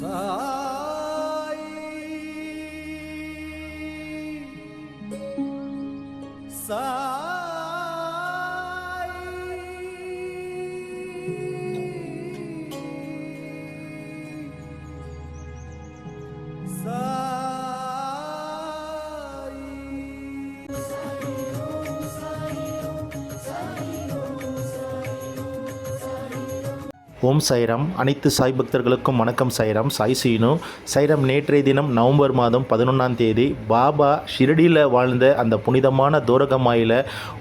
好 ஓம் சைரம். அனைத்து சாய் பக்தர்களுக்கும் வணக்கம் சைரம். சாய் சீனு. சைரம் நேற்றைய தினம் நவம்பர் மாதம் பதினொன்றாம் தேதி பாபா ஷிரடியில் வாழ்ந்த அந்த புனிதமான தூரகமாயில்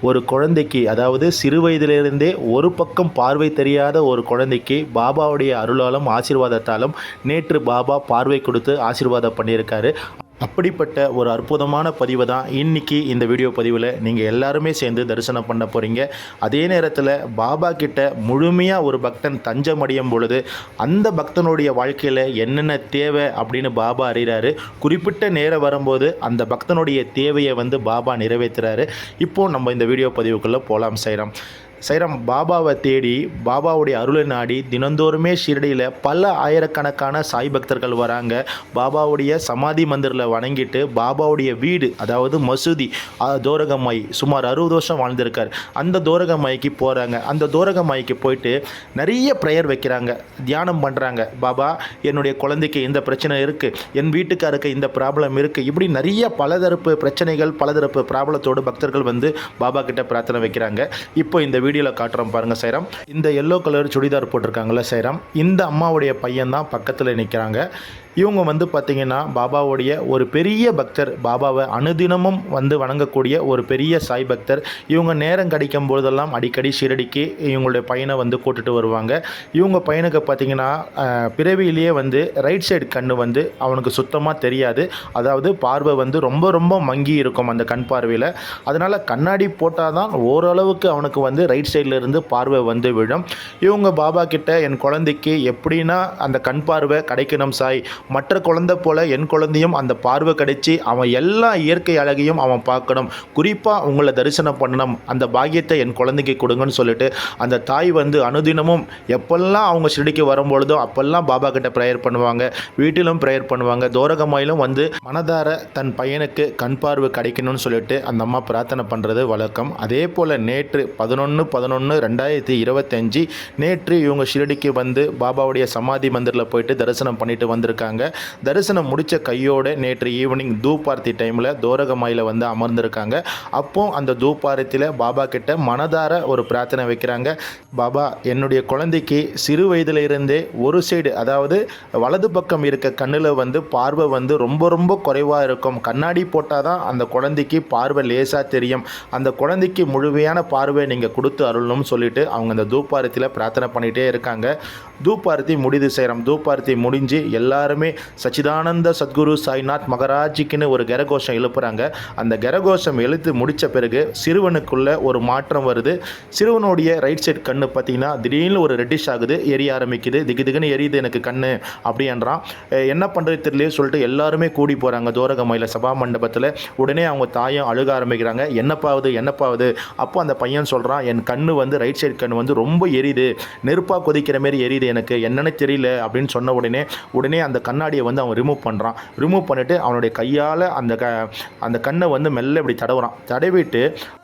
ஒரு குழந்தைக்கு அதாவது சிறு வயதிலிருந்தே ஒரு பக்கம் பார்வை தெரியாத ஒரு குழந்தைக்கு பாபாவுடைய அருளாலும் ஆசீர்வாதத்தாலும் நேற்று பாபா பார்வை கொடுத்து ஆசீர்வாதம் பண்ணியிருக்காரு. அப்படிப்பட்ட ஒரு அற்புதமான பதிவை தான் இன்னைக்கு இந்த வீடியோ பதிவில் நீங்கள் எல்லாருமே சேர்ந்து தரிசனம் பண்ண போகிறீங்க அதே நேரத்தில் பாபா கிட்ட முழுமையாக ஒரு பக்தன் தஞ்சம் அடையும் பொழுது அந்த பக்தனுடைய வாழ்க்கையில் என்னென்ன தேவை அப்படின்னு பாபா அறிகிறாரு குறிப்பிட்ட நேரம் வரும்போது அந்த பக்தனுடைய தேவையை வந்து பாபா நிறைவேற்றுறாரு. இப்போது நம்ம இந்த வீடியோ பதிவுக்குள்ளே போகலாம் செய்கிறோம் சைரம் பாபாவை தேடி பாபாவுடைய அருளை நாடி தினந்தோறுமே ஷீரடியில் பல ஆயிரக்கணக்கான சாய் பக்தர்கள் வராங்க. பாபாவுடைய சமாதி மந்திரில் வணங்கிட்டு பாபாவுடைய வீடு அதாவது மசூதி அஹ், தோரகமாய் சுமார் அறுபது வருஷம் வாழ்ந்திருக்கார். அந்த தோரகமாய்க்கு போகிறாங்க அந்த தோரகமாய்க்கு போயிட்டு நிறைய ப்ரேயர் வைக்கிறாங்க. தியானம் பண்ணுறாங்க பாபா என்னுடைய குழந்தைக்கு இந்த பிரச்சனை இருக்குது என் வீட்டுக்காருக்கு இந்த ப்ராப்ளம் இருக்குது இப்படி நிறைய பலதரப்பு பிரச்சனைகள் பலதரப்பு ப்ராப்ளத்தோடு பக்தர்கள் வந்து பாபா கிட்ட பிரார்த்தனை வைக்கிறாங்க. இப்போ இந்த வீடியோவில் காட்டுறோம் பாருங்கள் சைராம். இந்த எல்லோ கலர் சுடிதார் போட்டிருக்காங்களே சைராம். இந்த அம்மாவுடைய பையன் தான் பக்கத்தில் நிற்கிறாங்க இவங்க வந்து பார்த்திங்கன்னா பாபாவுடைய ஒரு பெரிய பக்தர். பாபாவை அனுதினமும் வந்து வணங்கக்கூடிய ஒரு பெரிய சாய் பக்தர். இவங்க நேரம் கிடைக்கும் பொழுதெல்லாம் அடிக்கடி ஷீரடிக்கு இவங்களுடைய பையனை வந்து கூட்டுட்டு வருவாங்க. இவங்க பையனுக்கு பார்த்திங்கன்னா பிறவியிலேயே வந்து ரைட் சைடு கண் வந்து அவனுக்கு சுத்தமாக தெரியாது. அதாவது பார்வை வந்து ரொம்ப ரொம்ப மங்கி இருக்கும் அந்த கண் பார்வையில். அதனால் கண்ணாடி போட்டால் தான் ஓரளவுக்கு அவனுக்கு வந்து ரைட் சைடில் இருந்து பார்வை வந்து விழும். இவங்க பாபா கிட்ட என் குழந்தைக்கு எப்படின்னா அந்த கண் பார்வை கிடைக்கணும் சாய். மற்ற குழந்தை போல என் குழந்தையும் அந்த பார்வை கிடைச்சி அவன் எல்லா இயற்கை அழகையும் அவன் பார்க்கணும். குறிப்பாக உங்களை தரிசனம் பண்ணணும். அந்த பாக்கியத்தை என் குழந்தைக்கு கொடுங்கன்னு சொல்லிட்டு அந்த தாய் வந்து அனுதினமும் எப்பெல்லாம் அவங்க ஷிரடிக்கு வரும்பொழுதோ அப்பெல்லாம் பாபா கிட்ட ப்ரேயர் பண்ணுவாங்க. வீட்டிலும் ப்ரேயர் பண்ணுவாங்க. தோரகமாயிலும் வந்து மனதார தன் பையனுக்கு கண் பார்வை கிடைக்கணும்னு சொல்லிட்டு அந்த அம்மா பிரார்த்தனை பண்ணுறது வழக்கம். அதே போல் நேற்று பதினொன்று பதினொன்று ரெண்டாயிரத்தி இருபத்தஞ்சு நேற்று இவங்க ஷிரடிக்கு வந்து பாபாவுடைய சமாதி மந்திரில் போயிட்டு தரிசனம் பண்ணிட்டு வந்திருக்காங்க. தரிசனம் முடித்த கையோடு நேற்று ஈவினிங் தூப்பார்த்தி டைமில் தோரகமாயில் வந்து அமர்ந்திருக்காங்க. அப்போ அந்த தூப்பாரத்தில் பாபா கிட்ட மனதார ஒரு பிரார்த்தனை வைக்கிறாங்க. பாபா என்னுடைய குழந்தைக்கு சிறு வயதில் இருந்தே ஒரு சைடு அதாவது வலது பக்கம் இருக்க கண்ணில் வந்து பார்வை வந்து ரொம்ப ரொம்ப குறைவாக இருக்கும். கண்ணாடி போட்டால் தான் அந்த குழந்தைக்கு பார்வை லேசாக தெரியும். அந்த குழந்தைக்கு முழுமையான பார்வை நீங்கள் கொடுத்து அருளணும்னு சொல்லிட்டு அவங்க அந்த தூப்பாரத்தில் பிரார்த்தனை பண்ணிகிட்டே இருக்காங்க. தூப்பாரத்தி முடிது செய்கிறோம் தூப்பாரத்தி முடிஞ்சு எல்லாருமே சச்சிதானந்த சத்குரு சாய்நாத் மகராஜிக்குன்னு ஒரு கரகோஷம் எழுப்புறாங்க. அந்த கரகோஷம் எழுத்து முடித்த பிறகு சிறுவனுக்குள்ள ஒரு மாற்றம் வருது. சிறுவனுடைய ரைட் சைடு கண்ணு பார்த்தீங்கன்னா திடீர்னு ஒரு ரெட்டிஷ் ஆகுது எரிய ஆரம்பிக்குது. திகு திகுன்னு எரியுது எனக்கு கண்ணு அப்படின்றான். என்ன பண்ணுறது தெரியலையே சொல்லிட்டு எல்லாருமே கூடி போகிறாங்க தோரகமையில் சபா மண்டபத்தில் உடனே அவங்க தாயும் அழுக ஆரம்பிக்கிறாங்க. என்னப்பாவது என்னப்பாவது? அப்போ அந்த பையன் சொல்கிறான் என் கண்ணு வந்து ரைட் சைடு கண் வந்து ரொம்ப எரியுது. நெருப்பாக கொதிக்கிற மாதிரி எரியுது எனக்கு. என்னன்னு தெரியல. அப்படின்னு சொன்ன உடனே உடனே அந்த கண்ணாடியை வந்து அவன் ரிமூவ் பண்ணுறான் ரிமூவ் பண்ணிவிட்டு அவனுடைய கையால் அந்த க அந்த கண்ணை வந்து மெல்ல இப்படி தடவுறான். தடவிட்டு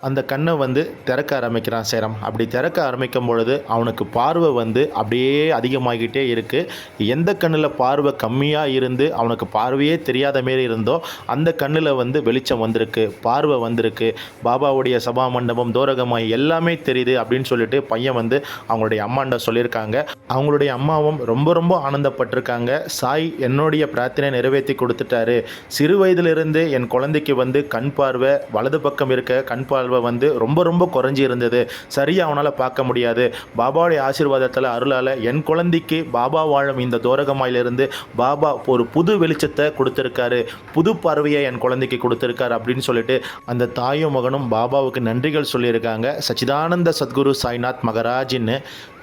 அந்த கண்ணை வந்து திறக்க ஆரம்பிக்கிறான் சேரம். அப்படி திறக்க ஆரம்பிக்கும் பொழுது அவனுக்கு பார்வை வந்து அப்படியே அதிகமாகிட்டே இருக்குது எந்த கண்ணில் பார்வை கம்மியாக இருந்து அவனுக்கு பார்வையே தெரியாத மாரி இருந்தோ அந்த கண்ணில் வந்து வெளிச்சம் வந்திருக்கு பார்வை வந்திருக்கு. பாபாவுடைய சபா மண்டபம் தோரகமாய் எல்லாமே தெரியுது அப்படின்னு சொல்லிட்டு பையன் வந்து அவங்களுடைய அம்மாண்ட சொல்லியிருக்காங்க. அவங்களுடைய அம்மாவும் ரொம்ப ரொம்ப ஆனந்தப்பட்டிருக்காங்க. சாய் என்னுடைய பிரார்த்தனை நிறைவேற்றி கொடுத்துட்டாரு. சிறு வயதிலிருந்து என் குழந்தைக்கு வந்து கண் பார்வை வலது பக்கம் இருக்க கண் பார்வை வந்து ரொம்ப ரொம்ப குறைஞ்சி இருந்தது. சரியாக அவனால் பார்க்க முடியாது. பாபாவுடைய ஆசீர்வாதத்தில் அருளால் என் குழந்தைக்கு பாபா வாழும் இந்த தோரகமாயிலிருந்து பாபா ஒரு புது வெளிச்சத்தை கொடுத்துருக்காரு. புது பார்வையை என் குழந்தைக்கு கொடுத்துருக்காரு அப்படின்னு சொல்லிட்டு அந்த தாயும் மகனும் பாபாவுக்கு நன்றிகள் சொல்லியிருக்காங்க. சச்சிதானந்த சத்குரு சாய்நாத் மகராஜின்னு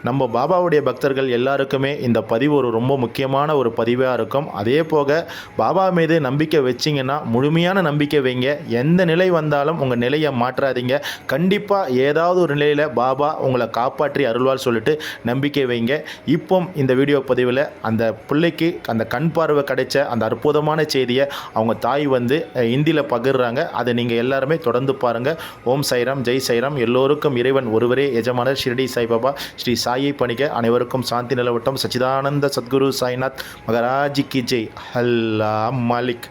நம்ம பாபாவுடைய பக்தர்கள் எல்லாருக்குமே இந்த பதிவு ஒரு ரொம்ப முக்கியமான ஒரு பதிவாக இருக்கும். அதே போக பாபா மீது நம்பிக்கை வச்சிங்கன்னா முழுமையான நம்பிக்கை வைங்க. எந்த நிலை வந்தாலும் உங்கள் நிலையை மாற்றாதீங்க. கண்டிப்பாக ஏதாவது ஒரு நிலையில் பாபா உங்களை காப்பாற்றி அருள்வார் சொல்லிட்டு நம்பிக்கை வைங்க. இப்போ இந்த வீடியோ பதிவில் அந்த பிள்ளைக்கு அந்த கண் பார்வை கிடைச்ச அந்த அற்புதமான செய்தியை அவங்க தாய் வந்து ஹிந்தியில் பகிர்றாங்க. அதை நீங்கள் எல்லாருமே தொடர்ந்து பாருங்கள் ஓம் சைராம் ஜெய் சைராம். எல்லோருக்கும் இறைவன் ஒருவரே எஜமானர் ஷிரடி சாய்பாபா ஸ்ரீ சாயை பணிக அனைவருக்கும் சாந்தி நிலவட்டம் சச்சிதானந்த சத்குரு சாய்நாத் மகராஜி கி ஜெய் அல்லா மாலிக்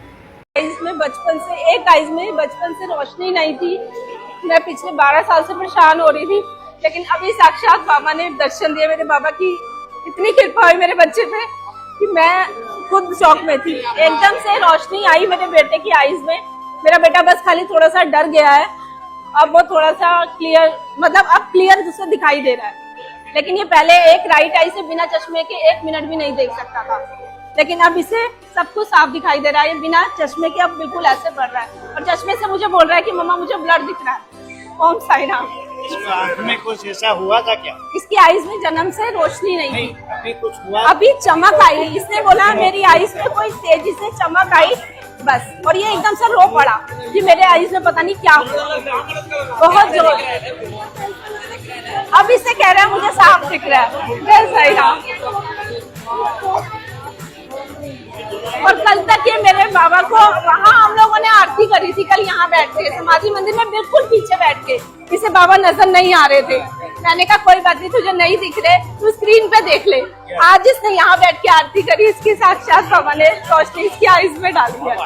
आइज में बचपन से एक आइज में बचपन से रोशनी नहीं थी मैं पिछले 12 साल से परेशान हो रही थी लेकिन अभी साक्षात बाबा ने दर्शन दिए मेरे बाबा की इतनी कृपा हुई मेरे बच्चे पे कि मैं खुद शौक में थी एकदम से रोशनी आई मेरे बेटे की आइज में मेरा बेटा बस खाली थोड़ा सा डर गया है अब वो थोड़ा सा क्लियर मतलब अब क्लियर उसको दिखाई दे रहा है लेकिन ये पहले एक राइट आई से बिना चश्मे के एक मिनट भी नहीं देख सकता था। लेकिन अब इसे सब कुछ साफ़ दिखाई दे रहा है। बिना चश्मे के अब बिल्कुल ऐसे बढ़ रहा है। और चश्मे से मुझे बोल रहा है कि मम्मा मुझे ब्लड दिख रहा है। ओम साई राम में कुछ ऐसा हुआ था क्या? इसकी आईज में जन्म से रोशनी नहीं नहीं थी। अभी कुछ हुआ? अभी चमक आई। इसने बोला मेरी आईज में कोई तेज़ी से चमक आई। बस। और ये एकदम से रो पड़ा कि मेरे आईज में पता नहीं क्या हुआ। बहुत ज़ोर। अब इससे कह रहा है मुझे साफ़ दिख रहा है। साई राम और कल तक ये मेरे बाबा को वहाँ हम लोगों ने आरती करी थी कल यहाँ बैठ के समाधि मंदिर में बिल्कुल पीछे बैठ के। इसे बाबा नज़र नहीं आ रहे थे। मैंने कहा कोई बात नहीं तुझे नहीं दिख रहे तू स्क्रीन पे देख ले। आज इसने यहाँ बैठ के आरती करी इसकी साक्षात बाबा ने रोशनी इसकी आईज में डाली है